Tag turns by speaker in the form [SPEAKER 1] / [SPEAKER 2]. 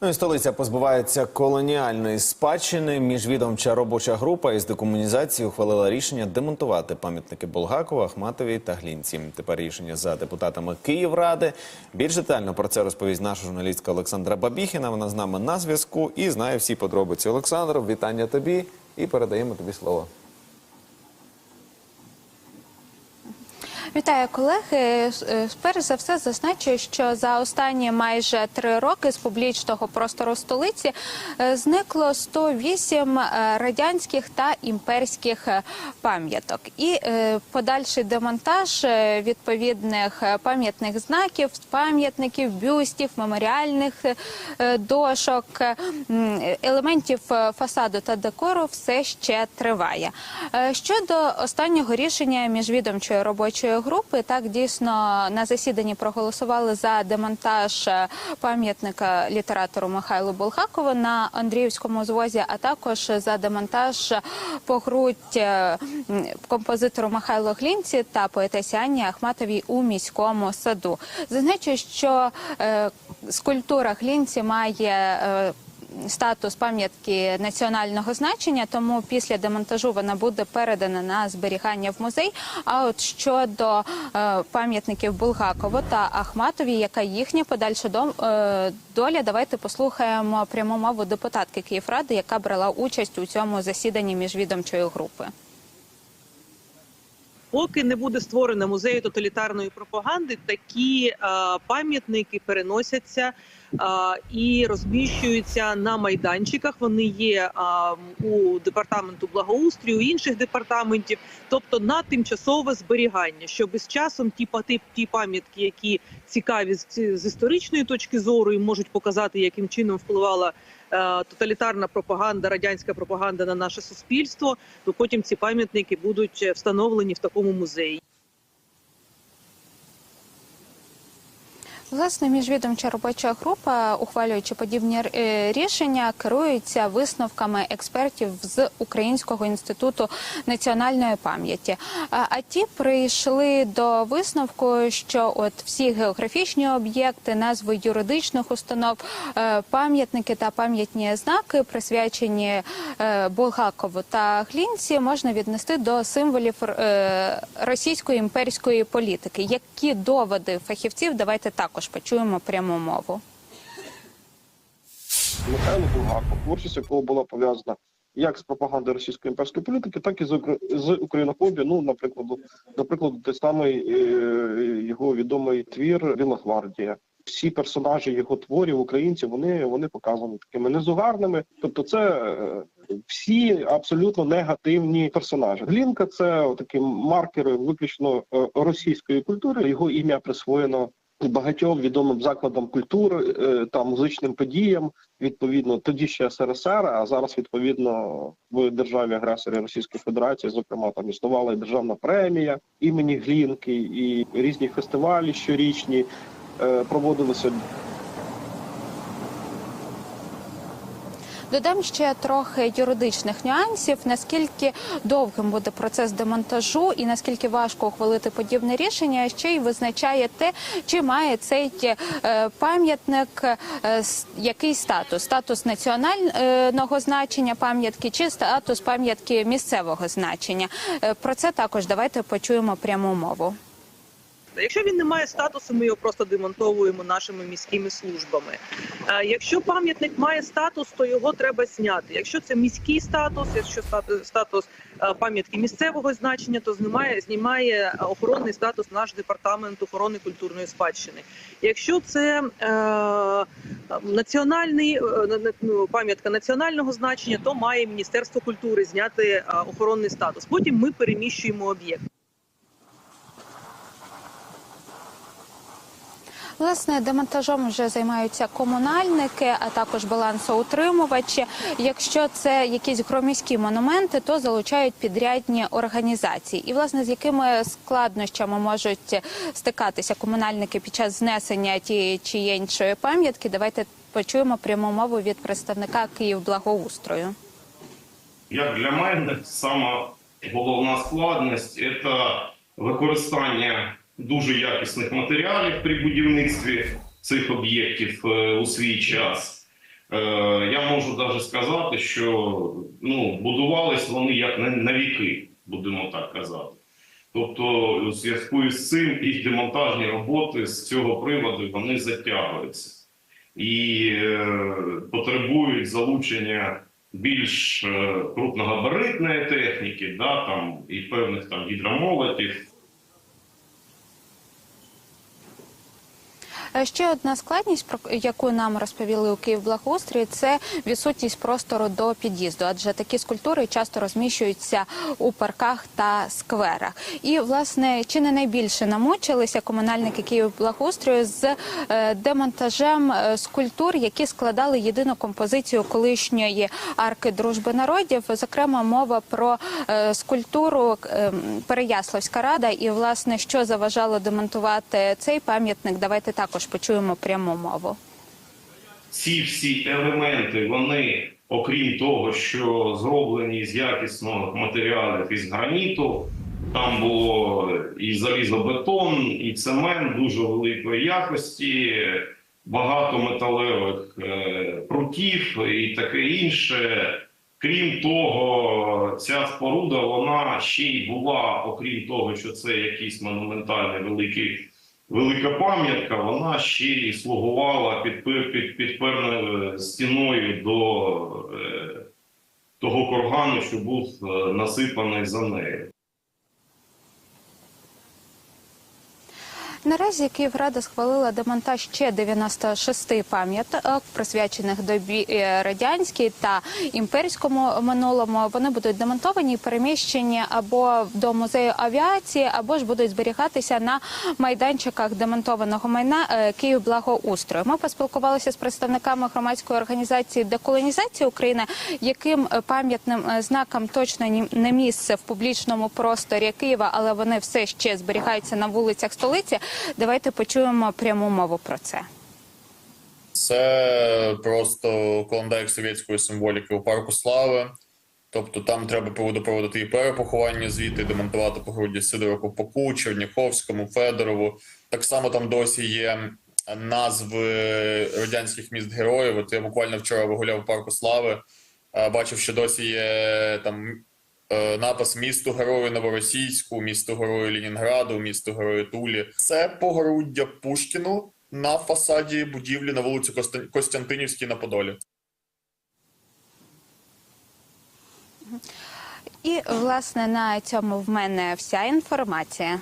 [SPEAKER 1] Ну і столиця позбувається колоніальної спадщини. Міжвідомча робоча група із декомунізації ухвалила рішення демонтувати пам'ятники Булгакову, Ахматовій та Глінці. Тепер рішення за депутатами Київради. Більш детально про це розповість наша журналістка Олександра Бабіхіна. Вона з нами на зв'язку і знає всі подробиці. Олександр, вітання тобі і передаємо тобі слово.
[SPEAKER 2] Вітаю колеги. Е, Перш за все зазначу, що за останні майже три роки з публічного простору столиці е, зникло 108 е, радянських та імперських пам'яток. І подальший демонтаж відповідних пам'ятних знаків, пам'ятників, бюстів, меморіальних дошок, елементів фасаду та декору все ще триває. Щодо останнього рішення міжвідомчої робочої групи, так дійсно на засіданні проголосували за демонтаж е, пам'ятника літератору Михайлу Булгакову на Андріївському звозі, а також за демонтаж погрудь е, композитору Михайлу Глінці та поетесі Анні Ахматовій у міському саду. Зазначу, що е, скульптура Глінці має. Статус пам'ятки національного значення, тому після демонтажу вона буде передана на зберігання в музей. А от щодо е, пам'ятників Булгакову та Ахматові, яка їхня подальша е, доля, давайте послухаємо пряму мову депутатки Київради, яка брала участь у цьому засіданні міжвідомчої групи.
[SPEAKER 3] Поки не буде створено музею тоталітарної пропаганди, такі е, пам'ятники переносяться е, і розміщуються на майданчиках. Вони є е, у департаменту благоустрою, інших департаментів, тобто на тимчасове зберігання, щоб з часом ті ті пам'ятки, які цікаві з, історичної точки зору і можуть показати, яким чином впливала тоталітарна пропаганда, радянська пропаганда на наше суспільство, то потім ці пам'ятники будуть е, встановлені в такому музеї.
[SPEAKER 2] Власне, міжвідомча робоча група, ухвалюючи подібні е, рішення, керується висновками експертів з Українського інституту національної пам'яті. А, ті прийшли до висновку, що от всі географічні об'єкти, назви юридичних установ, е, пам'ятники та пам'ятні знаки, присвячені е, Булгакову та Глінці, можна віднести до символів російської імперської політики. Які доводи фахівців? Давайте також почуємо пряму мову.
[SPEAKER 4] Михайло Булгаков, творчість якого була пов'язана як з пропагандою російської імперської політики, так і з, укр- українофобією. Ну, наприклад, наприклад, той самий е, його відомий твір Біла гвардія. Всі персонажі його творів, українців, вони, вони показані такими незугарними. Тобто, це е, всі абсолютно негативні персонажі. Глінка це такі маркери виключно е, російської культури. Його ім'я присвоєно багатьом відомим закладам культури е, та музичним подіям. Відповідно, тоді ще СРСР, а зараз відповідно в державі агресорі Російської Федерації, зокрема, там існувала і державна премія імені Глінки, і різні фестивалі щорічні е, проводилися
[SPEAKER 2] Додам ще трохи юридичних нюансів. Наскільки довгим буде процес демонтажу, і наскільки важко ухвалити подібне рішення, ще й визначає те, чи має цей е, пам'ятник е, який статус: статус національного значення пам'ятки чи статус пам'ятки місцевого значення. Е, Про це також давайте почуємо пряму мову.
[SPEAKER 3] Якщо він не має статусу, ми його просто демонтовуємо нашими міськими службами. Якщо пам'ятник має статус, то його треба зняти. Якщо це міський статус, якщо статус, пам'ятки місцевого значення, то знімає, знімає охоронний статус наш департамент охорони культурної спадщини. Якщо це е, національний на- на- ну, пам'ятка національного значення, то має Міністерство культури зняти охоронний статус. Потім ми переміщуємо об'єкт.
[SPEAKER 2] Власне, демонтажом вже займаються комунальники, а також балансоутримувачі. Якщо це якісь громіські монументи, то залучають підрядні організації. І власне з якими складнощами можуть стикатися комунальники під час знесення тієї чи іншої пам'ятки, давайте почуємо пряму мову від представника Київблагоустрою.
[SPEAKER 5] Як для мене сама головна складність це використання дуже якісних матеріалів при будівництві цих об'єктів е, у свій час. Е, я можу навіть сказати, що ну, будувались вони як на, віки, будемо так казати. Тобто, у зв'язку з цим їх демонтажні роботи з цього приводу вони затягуються і е, потребують залучення більш е, крупногабаритної техніки, да, там, і певних там гідромолотів.
[SPEAKER 2] Ще одна складність, про яку нам розповіли у Київблагоустрій, це відсутність простору до під'їзду, адже такі скульптури часто розміщуються у парках та скверах. І власне чи не найбільше намучилися комунальники Київблагоустрою з е, демонтажем е, скульптур, які складали єдину композицію колишньої арки дружби народів. Зокрема, мова про е, скульптуру е, Переяславська рада, і власне що заважало демонтувати цей пам'ятник. Давайте також почуємо пряму мову.
[SPEAKER 5] ці всі елементи, вони, окрім того, що зроблені з якісних матеріалів із граніту, там було і залізобетон, і цемент дуже великої якості, багато металевих е, прутів і таке інше. Крім того, ця споруда вона ще й була, окрім того, що це якийсь монументальний великий велика пам'ятка, вона ще й слугувала під, під, під певною стіною до е, того кургану, що був е, насипаний за нею.
[SPEAKER 2] Наразі Київрада схвалила демонтаж ще 96 пам'яток, присвячених добі е, радянській та імперському минулому. Вони будуть демонтовані і переміщені або до музею авіації, або ж будуть зберігатися на майданчиках демонтованого майна е, Київблагоустрою. Ми поспілкувалися з представниками громадської організації деколонізації України, яким пам'ятним е, знакам точно не місце в публічному просторі Києва, але вони все ще зберігаються на вулицях столиці. Давайте почуємо пряму мову про це.
[SPEAKER 6] Це просто клондайк совєтської символіки у парку слави. Тобто там треба проводити і перепоховання звідти, демонтувати погруддя Сидору Ковпаку, Черняховському, Федорову. Так само там досі є назви радянських міст героїв. От я буквально вчора вигуляв у парку слави. Бачив, що досі є там напис місту герою Новоросійську, місту герою Лінінграду, місту герою Тулі. Це погруддя Пушкіну на фасаді будівлі на вулиці Костя- Костянтинівській на Подолі.
[SPEAKER 2] І власне на цьому в мене вся інформація.